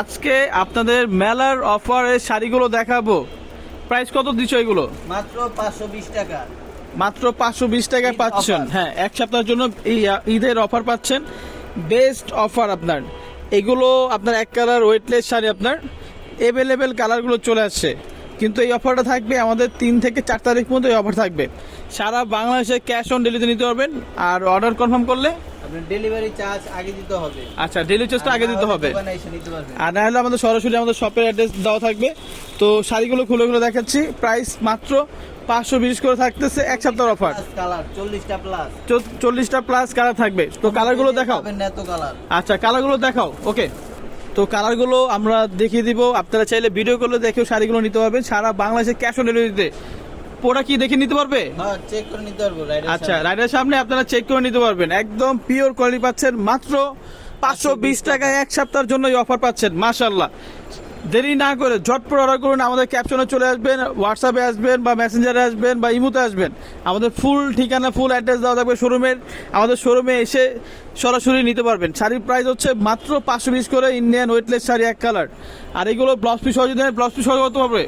আজকে আপনাদের মেলার অফারের শাড়িগুলো দেখাবো। প্রাইস কত দিচ্ছ এগুলো? মাত্র পাঁচশো বিশ টাকা। মাত্র পাঁচশো বিশ টাকায় পাচ্ছেন। হ্যাঁ এক সপ্তাহের জন্য এই ঈদের অফার পাচ্ছেন। বেস্ট অফার আপনার। এগুলো আপনার এক কালার ওয়েটলেস শাড়ি আপনার। এভেলেবেল কালারগুলো চলে আসছে। কিন্তু এই অফারটা থাকবে আমাদের তিন থেকে চার তারিখ পর্যন্ত এই অফার থাকবে। সারা বাংলাদেশে ক্যাশ অন ডেলিভারি নিতে পারবেন। আর অর্ডার কনফার্ম করলে ডেলিভারি চার্জ আগে দিতে হবে। আচ্ছা ডেলিভারি চার্জটা আগে দিতে হবে। পারবেন। আর না হলে আমাদের সরাসরি আমাদের শপের অ্যাড্রেস দেওয়া থাকবে। তো শাড়িগুলো খুলে খুলে দেখাচ্ছি প্রাইস মাত্র পাঁচশো বিশ করে থাকতেছে এক সপ্তাহ অফার কালার চল্লিশটা প্লাস চল্লিশটা প্লাস কালার থাকবে। তো কালারগুলো দেখাও। আচ্ছা কালারগুলো দেখাও ওকে তো কালারগুলো আমরা দেখিয়ে দিব। আপনারা চাইলে ভিডিও করলে দেখেও শাড়িগুলো নিতে পারবেন। সারা বাংলাদেশে ক্যাশ অন ডেলিভারিতে পোড়া কি দেখে নিতে পারবে? হ্যাঁ চেক করে নিতে পারব আচ্ছা রাইডার সামনে আপনারা চেক করে নিতে পারবেন। একদম পিওর কোয়ালিটি পাচ্ছেন মাত্র পাঁচশো বিশ টাকায় এক সপ্তাহের জন্য অফার পাচ্ছেন মাশাল্লাহ দেরি না করে ঝটপট অর্ডার করুন আমাদের ক্যাপশনে চলে আসবেন হোয়াটসঅ্যাপে আসবেন বা মেসেঞ্জারে আসবেন বা ইমুতে আসবেন। আমাদের ফুল ঠিকানা ফুল অ্যাড্রেস দেওয়া থাকবে শোরুমের আমাদের শোরুমে এসে সরাসরি নিতে পারবেন। শাড়ির প্রাইস হচ্ছে মাত্র পাঁচশো বিশ করে ইন্ডিয়ান ওয়েটলেস শাড়ি এক কালার আর এগুলো ব্লাউজ পিস সহজে দেন ব্লাউজ পিস সহজে কত পারবে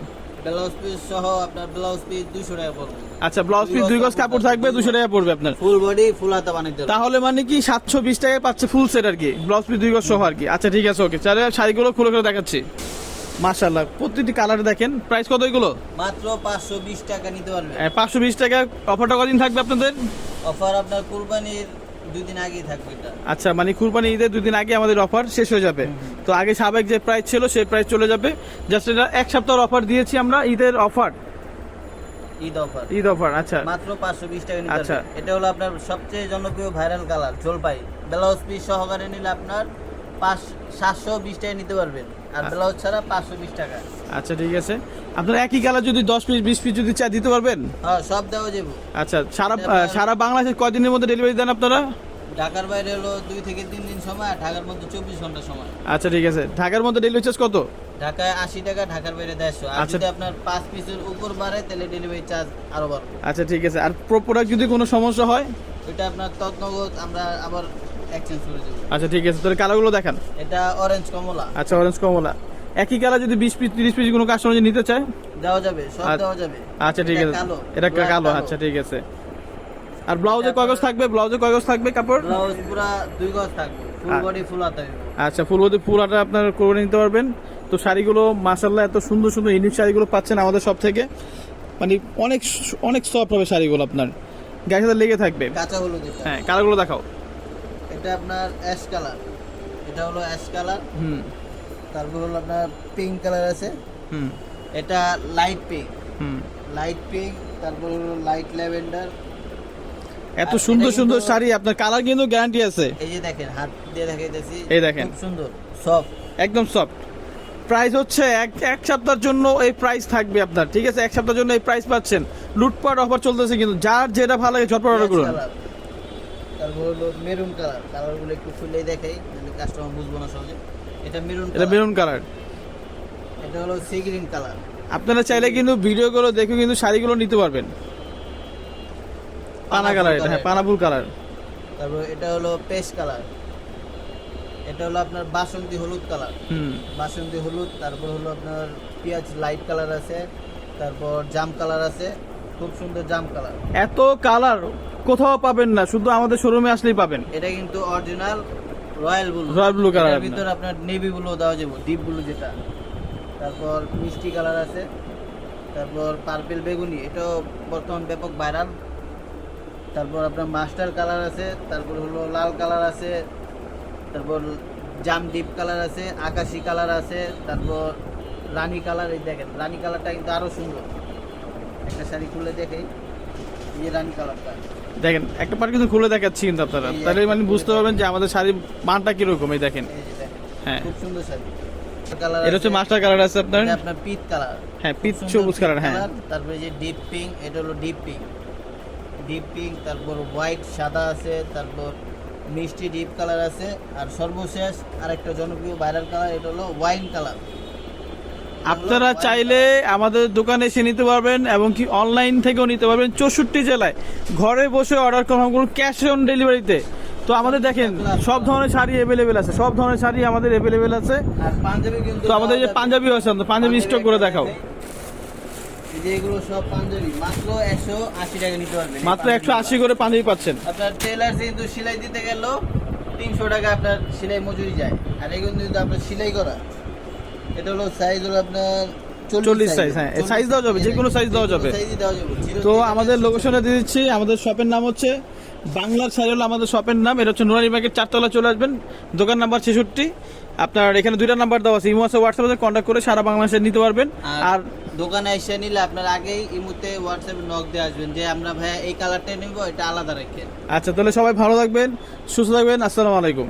ব্লাউজ পিস সহ আপনার ব্লাউজ পিস দুশো টাকা পড়বে। আচ্ছা ব্লাউজ পিস দুই গজ কাপড় থাকবে দুশো টাকা পড়বে আপনার। ফুল বডি ফুল হাতা বানাইতে তাহলে মানে কি সাতশো বিশ টাকায় পাচ্ছে ফুল সেট আর কি? ব্লাউজ পিস দুই গজ সহ আর কি। আচ্ছা ঠিক আছে ওকে। তাহলে শাড়িগুলো খুলে খুলে দেখাচ্ছি। মাশাল্লাহ প্রতিটি কালার দেখেন। প্রাইস কত এগুলো? মাত্র পাঁচশো বিশ টাকা নিতে পারবেন। পাঁচশো বিশ টাকা অফারটা কদিন থাকবে আপনাদের? অফার আপনার কুরবানির দুই দিন আগেই থাকবে এটা। আচ্ছা মানে কুরবানি ঈদের দুদিন আগে আমাদের অফার শেষ হয়ে যাবে। তো আগে সাবেক যে প্রাইস ছিল সেই প্রাইস চলে যাবে। জাস্ট এটা এক সপ্তাহের অফার দিয়েছি আমরা ঈদের offer Eid offer Eid offer আচ্ছা। মাত্র পাঁচশো বিশ টাকা নিতে আচ্ছা। এটা হলো আপনার সবচেয়ে জনপ্রিয় ভাইরাল কালার জলপাই। ব্লাউজ পিস সহকারে নিলে আপনার পাঁচ সাতশো বিশ টাকা নিতে পারবেন। আর। ব্লাউজ ছাড়া পাঁচশো বিশ টাকা। আচ্ছা ঠিক আছে। আপনারা একই কালার যদি দশ পিস বিশ পিস যদি চা দিতে পারবেন? হ্যাঁ সব দেওয়া যাব। আচ্ছা সারা সারা বাংলাদেশে কয়দিনের মধ্যে ডেলিভারি দেন আপনারা? ঢাকার বাইরে হলো দুই থেকে তিন দিন সময় আর ঢাকার মধ্যে চব্বিশ ঘণ্টা সময়। আচ্ছা ঠিক আছে। ঢাকার মধ্যে ডেলিভারি চার্জ কত? ঢাকায় আশি টাকা ঢাকার বাইরে দেড়শো। আর আচ্ছা। যদি আপনার পাঁচ পিসের উপর বাড়ে তাহলে ডেলিভারি চার্জ আরও বাড়বে। আচ্ছা ঠিক আছে। আর প্রোডাক্ট যদি কোনো সমস্যা হয়? আপনার তৎনগত আমরা আবার এক্সচেঞ্জ করে দেবো। আচ্ছা ঠিক আছে তাহলে কালারগুলো দেখান। এটা অরেঞ্জ কমলা। আচ্ছা অরেঞ্জ কমলা। একই কালার যদি বিশ পিস তিরিশ পিস কোনো কাস্টমার যদি নিতে চায়? দেওয়া যাবে সব আচ্ছা। দেওয়া যাবে। আচ্ছা ঠিক এটা আছে। কালো এটা কালো আচ্ছা ঠিক আছে। আর ব্লাউজে কয়গজ থাকবে? ব্লাউজে কয়গজ থাকবে কাপড়? ব্লাউজ পুরা দুই গজ থাকবে। ফুল বডি ফুল হাতা। আচ্ছা ফুলবদি পুরাটা আপনার করে নিতে পারবেন। তো শাড়িগুলো মাসাল্লাহ এত সুন্দর সুন্দর ইউনিক শাড়িগুলো পাচ্ছেন আমাদের সব থেকে। মানে অনেক অনেক সফট হবে শাড়িগুলো আপনার। গায়ের সাথে লেগে থাকবে। কাঁচা হলুদ হ্যাঁ কালারগুলো দেখাও। এটা আপনার অ্যাশ কালার। এটা হলো অ্যাশ কালার। হুম। তারপর হলো আপনার পিঙ্ক কালার আছে। হুম। এটা লাইট পিঙ্ক হুম। লাইট পিঙ্ক তারপর হলো লাইট ল্যাভেন্ডার এত সুন্দর সুন্দর শাড়ি আপনার কালার কিন্তু গ্যারান্টি আছে। এই যে দেখেন হাত দিয়ে দেখাইতেছি এই দেখেন। খুব সুন্দর সফট একদম সফট প্রাইস হচ্ছে এক এক সপ্তাহের জন্য এই প্রাইস থাকবে আপনার ঠিক আছে? এক সপ্তাহের জন্য এই প্রাইস পাচ্ছেন। লুটপাট অফার চলতেছে কিন্তু যার যেটা ভালো লাগে ঝটপট অর্ডার করুন। তারপর হলো মেরুন কালার কালারগুলো একটু খুলেই দেখাই তাহলে কাস্টমার বুঝব না সহজে। এটা মেরুন এটা মেরুন কালার এটা হলো সি গ্রিন কালার আপনারা চাইলে কিন্তু ভিডিওগুলো দেখে কিন্তু শাড়িগুলো নিতে পারবেন। পানা কালার এটা হ্যাঁ পানাপুর কালার তারপর এটা হলো পেস্ট কালার এটা হলো আপনার বাসন্তী হলুদ কালার হুম। বাসন্তী হলুদ তারপর হলো আপনার পেঁয়াজ লাইট কালার আছে তারপর জাম কালার আছে খুব সুন্দর জাম কালার এত কালার কোথাও পাবেন না শুধু আমাদের শোরুমে আসলেই পাবেন। এটা কিন্তু original royal blue Royal blue colour. ভিতর আপনার নেভি ব্লু দেওয়া যাবে ডিপ ব্লু যেটা। তারপর মিষ্টি কালার আছে। তারপর পার্পেল বেগুনি এটাও বর্তমান ব্যাপক ভাইরাল তারপর আপনার মাস্টার কালার আছে তারপর হলো লাল কালার আছে। তারপর জাম ডিপ কালার আছে আকাশি কালার আছে তারপর রানী কালার এই দেখেন রানী কালারটা কিন্তু আরও সুন্দর। একটা শাড়ি খুলে দেখেই এই যে রানী কালারটা দেখেন একটা পার কিন্তু খুলে দেখাচ্ছি কিন্তু আপনারা। তাহলে মানে বুঝতে পারবেন যে আমাদের শাড়ির মানটা কীরকম এই দেখেন। হ্যাঁ। খুব সুন্দর শাড়ি। এটা হচ্ছে মাস্টার কালার আছে আপনার? কালার হ্যাঁ সবুজ কালার হ্যাঁ। তারপরে যে ডিপ পিঙ্ক এটা হলো ডিপ পিঙ্ক ডিপ পিঙ্ক তারপর হোয়াইট সাদা আছে তারপর মিষ্টি ডিপ কালার আছে। আর সর্বশেষ আরেকটা জনপ্রিয় ভাইরাল কালার এটা হলো ওয়াইন কালার আপনারা চাইলে আমাদের দোকানে এসে নিতে পারবেন এবং কি অনলাইন থেকেও নিতে পারবেন চৌষট্টি জেলায়। ঘরে বসে অর্ডার কনফার্ম করুন ক্যাশ অন ডেলিভারিতে তো। আমাদের দেখেন সব ধরনের শাড়ি অ্যাভেলেবেল আছে সব ধরনের শাড়ি আমাদের অ্যাভেলেবেল আছে। তো আমাদের যে পাঞ্জাবি আছে পাঞ্জাবি স্টক করে দেখাও। সব পাঞ্জাবি মাত্র একশো আশি টাকা নিতে পারবেন। মাত্র একশো আশি করে পাঞ্জাবি পাচ্ছেন। আপনার টেলার কিন্তু সেলাই দিতে গেল তিনশো টাকা আপনার সেলাই মজুরি যায়। আর এগুলো কিন্তু আপনার সেলাই করা। এটা হলো সাইজ হলো আপনার চল্লিশ size, হ্যাঁ, size দেওয়া যাবে, যে কোনো size দেওয়া যাবে। তো আমাদের লোকেশনে দিয়ে দিচ্ছি আমাদের শপের নাম হচ্ছে বাংলার শাড়ি হলো আমাদের শপের নাম এটা হচ্ছে নুরানি মার্কেট চারতলা চলে আসবেন দোকান নাম্বার ছেষট্টি। আপনার এখানে দুইটা নাম্বার দেওয়া আছে ইমো আছে হোয়াটসঅ্যাপে কন্ট্যাক্ট করে সারা বাংলাদেশে নিতে পারবেন। আর দোকানে এসে নিলে আপনার আগেই ইমুতে হোয়াটসঅ্যাপে নক দিয়ে আসবেন যে আমরা ভাইয়া এই কালারটা নিব এটা আলাদা রেখে। আচ্ছা তাহলে সবাই ভালো থাকবেন সুস্থ থাকবেন আসসালামু আলাইকুম।